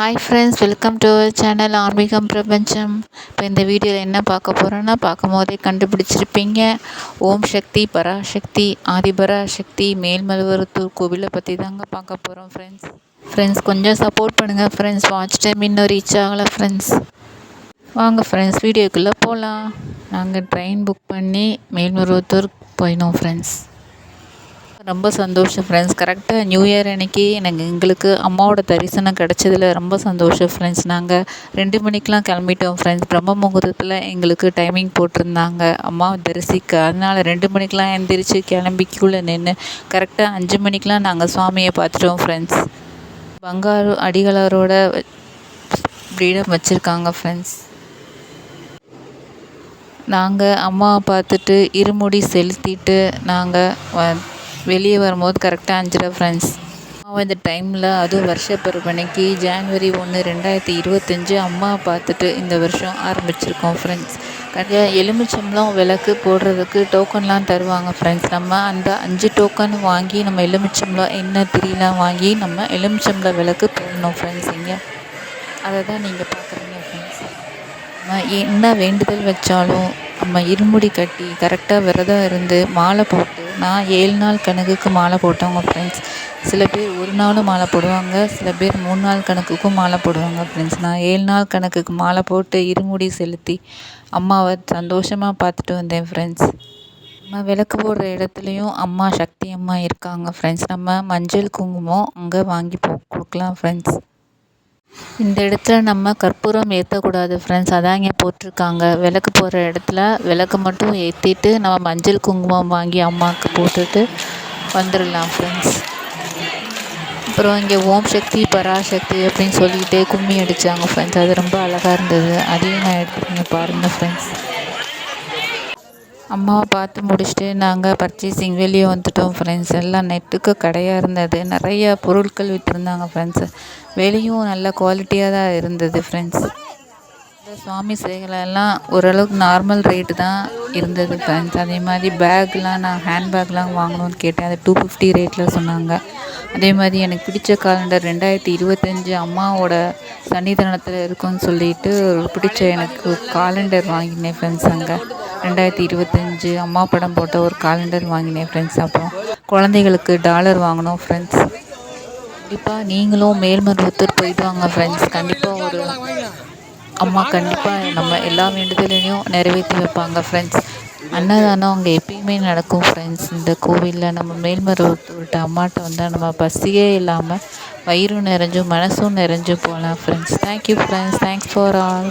Hi friends welcome to our channel ஆன்மீகம் பிரபஞ்சம் இப்போ இந்த வீடியோவில் என்ன பார்க்க போகிறோன்னா பார்க்கும் போதே கண்டுபிடிச்சிருப்பீங்க. ஓம் சக்தி பராசக்தி ஆதிபராசக்தி மேல்மல்வருத்தூர் கோவிலை பற்றி தாங்க பார்க்க போகிறோம் ஃப்ரெண்ட்ஸ் ஃப்ரெண்ட்ஸ் கொஞ்சம் சப்போர்ட் பண்ணுங்கள் ஃப்ரெண்ட்ஸ் வாட்ச் டைம் இன்னும் ரீச் ஆகலை ஃப்ரெண்ட்ஸ் வாங்க ஃப்ரெண்ட்ஸ் வீடியோக்குள்ளே போகலாம் நாங்கள் ட்ரெயின் புக் பண்ணி மேல்மருவத்தூர் போயினோம் ஃப்ரெண்ட்ஸ் ரொம்ப சந்தோஷம் ஃப்ரெண்ட்ஸ் கரெக்டாக நியூ இயர் அன்னைக்கு எனக்கு எங்களுக்கு அம்மாவோட தரிசனம் கிடச்சதில் ரொம்ப சந்தோஷம் ஃப்ரெண்ட்ஸ் நாங்கள் ரெண்டு மணிக்கெலாம் கிளம்பிட்டோம் ஃப்ரெண்ட்ஸ் பிரம்ம முகூர்த்தத்தில் எங்களுக்கு டைமிங் போட்டிருந்தாங்க. அம்மா தரிசிக்க. அதனால் ரெண்டு மணிக்கெலாம் எந்திரிச்சு கிளம்பிக்குள்ளே நின்று கரெக்டாக அஞ்சு மணிக்கெலாம் நாங்கள் சுவாமியை பார்த்துட்டோம் ஃப்ரெண்ட்ஸ் பங்காரு அடிகளாரோட ஃப்ரீடம் வச்சுருக்காங்க ஃப்ரெண்ட்ஸ் நாங்கள் அம்மாவை பார்த்துட்டு இருமுடி செலுத்திட்டு நாங்கள் வெளியே வரும்போது கரெக்டாக அஞ்சரை ஃப்ரெண்ட்ஸ் அம்மாவை இந்த டைமில் அதுவும் வருஷ ஜான்வரி ஒன்று ரெண்டாயிரத்தி இருபத்தஞ்சி அம்மா பார்த்துட்டு இந்த வருஷம் ஆரம்பிச்சிருக்கோம் ஃப்ரெண்ட்ஸ் கண்டிப்பாக எலுமிச்சம்லாம் விளக்கு போடுறதுக்கு டோக்கன்லாம் தருவாங்க ஃப்ரெண்ட்ஸ் நம்ம அந்த அஞ்சு டோக்கன் வாங்கி நம்ம எலுமிச்சம்லாம் என்ன திரியெலாம் வாங்கி நம்ம எலுமிச்சம்பழம் விளக்கு போடணும் ஃப்ரெண்ட்ஸ் இங்கே அதை தான் நீங்கள் பார்க்குறீங்க ஃப்ரெண்ட்ஸ் நம்ம என்ன வேண்டுதல் வச்சாலும் நம்ம இருமுடி கட்டி கரெக்டாக விரதம் இருந்து மாலை போட்டு நான் ஏழு நாள் கணக்குக்கு மாலை போட்டவங்க ஃப்ரெண்ட்ஸ் சில பேர் ஒரு நாளும் மாலை போடுவாங்க சில பேர் மூணு நாள் கணக்குக்கும் மாலை போடுவாங்க ஃப்ரெண்ட்ஸ் நான் ஏழு நாள் கணக்குக்கு மாலை போட்டு இருமுடி செலுத்தி அம்மாவை சந்தோஷமாக பார்த்துட்டு வந்தேன் ஃப்ரெண்ட்ஸ் நம்ம விளக்கு போடுற இடத்துலையும் அம்மா சக்தி அம்மா இருக்காங்க ஃப்ரெண்ட்ஸ் நம்ம மஞ்சள் குங்குமம் அங்கே வாங்கி போ கொடுக்கலாம் ஃப்ரெண்ட்ஸ் இந்த இடத்துல நம்ம கற்பூரம் ஏற்றக்கூடாது ஃப்ரெண்ட்ஸ் அதான் இங்கே போட்டிருக்காங்க. விளக்கு போடுற இடத்துல விளக்கு மட்டும் ஏற்றிட்டு நம்ம மஞ்சள் குங்குமம் வாங்கி அம்மாவுக்கு போட்டுட்டு வந்துடலாம் ஃப்ரெண்ட்ஸ் அப்புறம் இங்கே ஓம் சக்தி பராசக்தி அப்படின்னு சொல்லிக்கிட்டே கும்மி அடித்தாங்க ஃப்ரெண்ட்ஸ் அது ரொம்ப அழகாக இருந்தது. அதையும் நான் எடுத்துக்கிங்க பாருங்கள் ஃப்ரெண்ட்ஸ் அம்மாவை பார்த்து முடிச்சுட்டு நாங்கள் பர்ச்சேசிங் வெளியே வந்துட்டோம் ஃப்ரெண்ட்ஸ் எல்லாம் நெட்டுக்கு கடையாக இருந்தது. நிறைய பொருட்கள் விற்றுருந்தாங்க ஃப்ரெண்ட்ஸு வெளியும் நல்ல குவாலிட்டியாக தான் இருந்தது ஃப்ரெண்ட்ஸ் இந்த சுவாமி சிலைகளெல்லாம் ஓரளவுக்கு நார்மல் ரேட்டு தான் இருந்தது ஃப்ரெண்ட்ஸ் அதே மாதிரி பேக்லாம் நான் ஹேண்ட் பேக்லாம் வாங்கணும்னு கேட்டேன். அது டூ ஃபிஃப்டி ரேட்டில் சொன்னாங்க. அதே மாதிரி எனக்கு பிடிச்ச காலண்டர் ரெண்டாயிரத்தி இருபத்தஞ்சி அம்மாவோட சன்னிதானத்தில் இருக்குன்னு சொல்லிட்டு பிடிச்ச எனக்கு காலண்டர் வாங்கினேன் ஃப்ரெண்ட்ஸ் அங்கே. ரெண்டாயிரத்தி இருபத்தஞ்சு அம்மா படம் போட்ட ஒரு காலண்டர் வாங்கினேன் ஃப்ரெண்ட்ஸ் அப்புறம் குழந்தைகளுக்கு டாலர் வாங்கினோம் ஃப்ரெண்ட்ஸ் கண்டிப்பாக நீங்களும் மேல்மருவத்தூர் போயிட்டு வாங்க ஃப்ரெண்ட்ஸ் கண்டிப்பாக ஒரு அம்மா கண்டிப்பாக நம்ம எல்லா வேண்டுதலையும் நிறைவேற்றி வைப்பாங்க ஃப்ரெண்ட்ஸ் அன்னதானம் அங்கே எப்பயுமே நடக்கும் ஃப்ரெண்ட்ஸ் இந்த கோவிலில் நம்ம மேல்மருவத்தூர்கிட்ட அம்மாட்ட வந்தால் நம்ம பசியே இல்லாமல் வயிறும் நிறைஞ்சும் மனசும் நிறைஞ்சும் போகலாம் friends thank you friends thanks for all